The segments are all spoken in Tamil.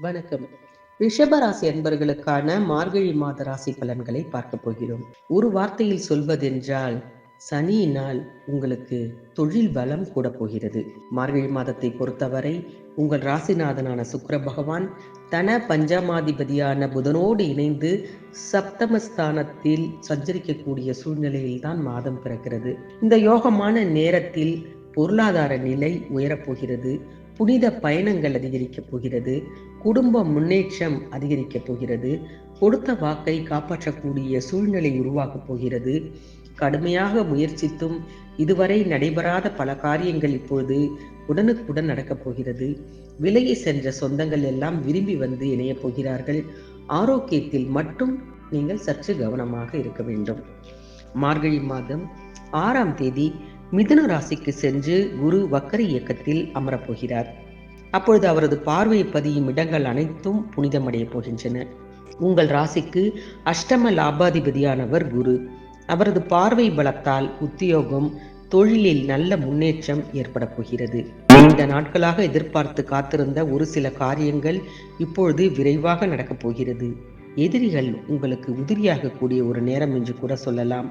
வணக்கம். ரிஷபராசி அன்பர்களுக்கான மார்கழி மாத ராசி பலன்களை பார்க்க போகிறோம். ஒரு வார்த்தையில் சொல்வதென்றால் சனியினால் உங்களுக்கு தொழில் பலம் கூட போகிறது. மார்கழி மாதத்தை பொறுத்தவரை உங்கள் ராசிநாதனான சுக்கர பகவான் தன பஞ்சமாதிபதியான புதனோடு இணைந்து சப்தமஸ்தானத்தில் சஞ்சரிக்கக்கூடிய சூழ்நிலையில் தான் மாதம் பிறக்கிறது. இந்த யோகமான நேரத்தில் பொருளாதார நிலை உயரப்போகிறது புனித பயணங்கள் அதிகரிக்கப் போகிறது. குடும்ப முன்னேற்றம் அதிகரிக்கப் போகிறது. கொடுத்த வாக்கை காப்பாற்றக்கூடிய சூழ்நிலை உருவாக்கப் போகிறது. கடுமையாக முயற்சித்தும் இதுவரை நடைபெறாத பல காரியங்கள் இப்பொழுது உடனுக்குடன் நடக்கப் போகிறது. விலகி சென்ற சொந்தங்கள் எல்லாம் விரும்பி வந்து இணையப் போகிறார்கள். ஆரோக்கியத்தில் மட்டும் நீங்கள் சற்று கவனமாக இருக்க வேண்டும். மார்கழி மாதம் ஆறாம் தேதி மிதுன ராசிக்கு சென்று குரு வக்கர இயக்கத்தில் அமரப்போகிறார். அப்பொழுது அவரது பார்வை பதியும் இடங்கள் அனைத்தும் புனிதமடைய போகின்றன. உங்கள் ராசிக்கு அஷ்டம லாபாதிபதியானவர் குரு. அவரது பார்வை பலத்தால் உத்தியோகம் தொழிலில் நல்ல முன்னேற்றம் ஏற்பட போகிறது. இந்த நாட்களாக எதிர்பார்த்து காத்திருந்த ஒரு சில காரியங்கள் இப்பொழுது விரைவாக நடக்கப் போகிறது. எதிரிகள் உங்களுக்கு உதிரியாக கூடிய ஒரு நேரம் என்று கூட சொல்லலாம்.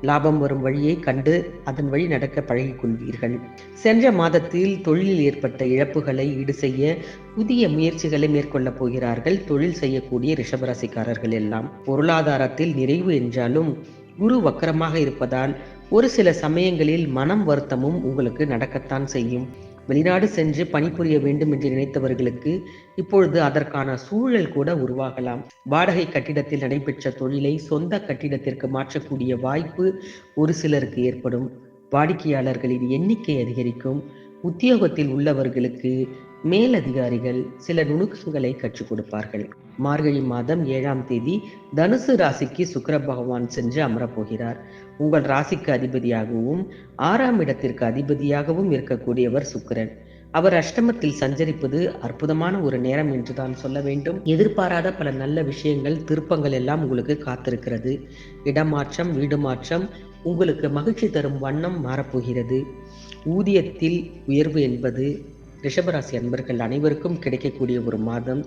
லாபம் வரும் வழியை கண்டு அதன் வழி நடக்க பழகி கொள்வீர்கள் சென்ற மாதத்தில் தொழிலில் ஏற்பட்ட இழப்புகளை ஈடு செய்ய புதிய முயற்சிகளை மேற்கொள்ளப் போகிறார்கள் தொழில் செய்யக்கூடிய ரிஷபராசிக்காரர்கள் எல்லாம். பொருளாதாரத்தில் நிறைவு என்றாலும் குரு வக்கரமாக இருப்பதால் ஒரு சில சமயங்களில் மனம் வருத்தமும் உங்களுக்கு நடக்கத்தான் செய்யும். வெளிநாடு சென்று பணிபுரிய வேண்டும் என்று நினைத்தவர்களுக்கு இப்பொழுது அதற்கான சூழல் கூட உருவாகலாம். வாடகை கட்டிடத்தில் நடைபெற்ற தொழிலை சொந்த கட்டிடத்திற்கு மாற்றக்கூடிய வாய்ப்பு ஒரு சிலருக்கு ஏற்படும். வாடிக்கையாளர்களின் எண்ணிக்கை அதிகரிக்கும். உத்தியோகத்தில் உள்ளவர்களுக்கு மேலதிகாரிகள் சில நுணுக்கங்களை கற்றுக் கொடுப்பார்கள். மார்கழி மாதம் ஏழாம் தேதி தனுசு ராசிக்கு சுக்கர பகவான் சென்று அமரப்போகிறார். உங்கள் ராசிக்கு அதிபதியாகவும் ஆறாம் இடத்திற்கு அதிபதியாகவும் இருக்கக்கூடியவர் சுக்கரன். அவர் அஷ்டமத்தில் சஞ்சரிப்பது அற்புதமான ஒரு நேரம் என்று தான் சொல்ல வேண்டும். எதிர்பாராத பல நல்ல விஷயங்கள் திருப்பங்கள் எல்லாம் உங்களுக்கு காத்திருக்கிறது. இடமாற்றம் வீடு மாற்றம் உங்களுக்கு மகிழ்ச்சி தரும் வண்ணம் மாறப்போகிறது. ஊதியத்தில் உயர்வு என்பது ரிஷபராசி அன்பர்கள் அனைவருக்கும் கிடைக்கக்கூடிய ஒரு மாதம்.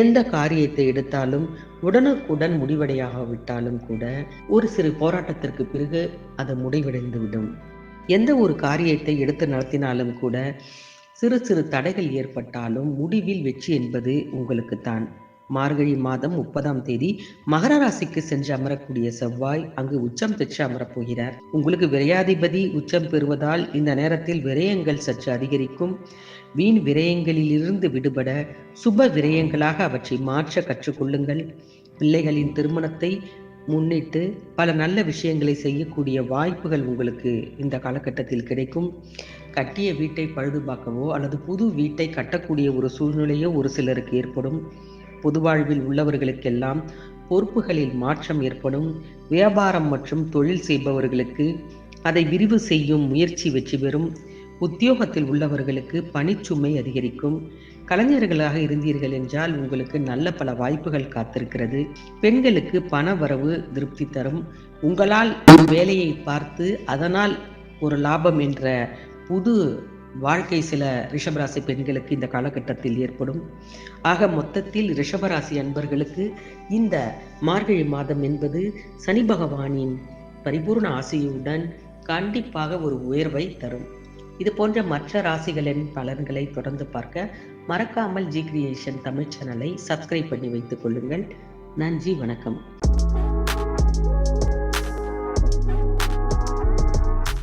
எந்த காரியத்தை எடுத்தாலும் உடனுக்குடன் முடிவடையாவிட்டாலும் கூட ஒரு சிறு போராட்டத்திற்கு பிறகு அது முடிவடைந்துவிடும். எந்த ஒரு காரியத்தை எடுத்து நடத்தினாலும் கூட சிறு சிறு தடைகள் ஏற்பட்டாலும் முடிவில் வெற்றி என்பது உங்களுக்கு தான் மார்கழி மாதம் முப்பதாம் தேதி மகர ராசிக்கு சென்று அமரக்கூடிய செவ்வாய் அங்கு உச்சம் பெற்று அமரப்போகிறார். உங்களுக்கு விரையாதிபதி உச்சம் பெறுவதால் இந்த நேரத்தில் விரயங்கள் சற்று அதிகரிக்கும். வீண் விரயங்களிலிருந்து விடுபட சுப விரயங்களாக அவற்றை மாற்ற கற்றுக்கொள்ளுங்கள். பிள்ளைகளின் திருமணத்தை முன்னிட்டு பல நல்ல விஷயங்களை செய்யக்கூடிய வாய்ப்புகள் உங்களுக்கு இந்த காலகட்டத்தில் கிடைக்கும். கட்டிய வீட்டை பழுதுபார்க்கவோ அல்லது புது வீட்டை கட்டக்கூடிய ஒரு சூழ்நிலையோ ஒரு சிலருக்கு ஏற்படும். பொது வாழ்வில் உள்ளவர்களுக்கெல்லாம் பொறுப்புகளில் மாற்றம் ஏற்படும். வியாபாரம் மற்றும் தொழில் செய்பவர்களுக்கு அதை விரிவு செய்யும் முயற்சி வெற்றி பெறும். உத்தியோகத்தில் உள்ளவர்களுக்கு பணிச்சுமை அதிகரிக்கும். கலைஞர்களாக இருந்தீர்கள் என்றால் உங்களுக்கு நல்ல பல வாய்ப்புகள் காத்திருக்கிறது. பெண்களுக்கு பண வரவு திருப்தி தரும். உங்களால் ஒரு வேலையை பார்த்து அதனால் ஒரு லாபம் என்ற புது வாழ்க்கை சில ரிஷபராசி பெண்களுக்கு இந்த காலகட்டத்தில் ஏற்படும். ஆக மொத்தத்தில் ரிஷபராசி அன்பர்களுக்கு இந்த மார்கழி மாதம் என்பது சனி பகவானின் பரிபூர்ண ஆசையுடன் கண்டிப்பாக ஒரு உயர்வை தரும். இது போன்ற மற்ற ராசிகளின் பலன்களை தொடர்ந்து பார்க்க மறக்காமல் ஜி கிரியேஷன் தமிழ் சேனலை சப்ஸ்கிரைப் பண்ணி வைத்துக் கொள்ளுங்கள். நன்றி வணக்கம்.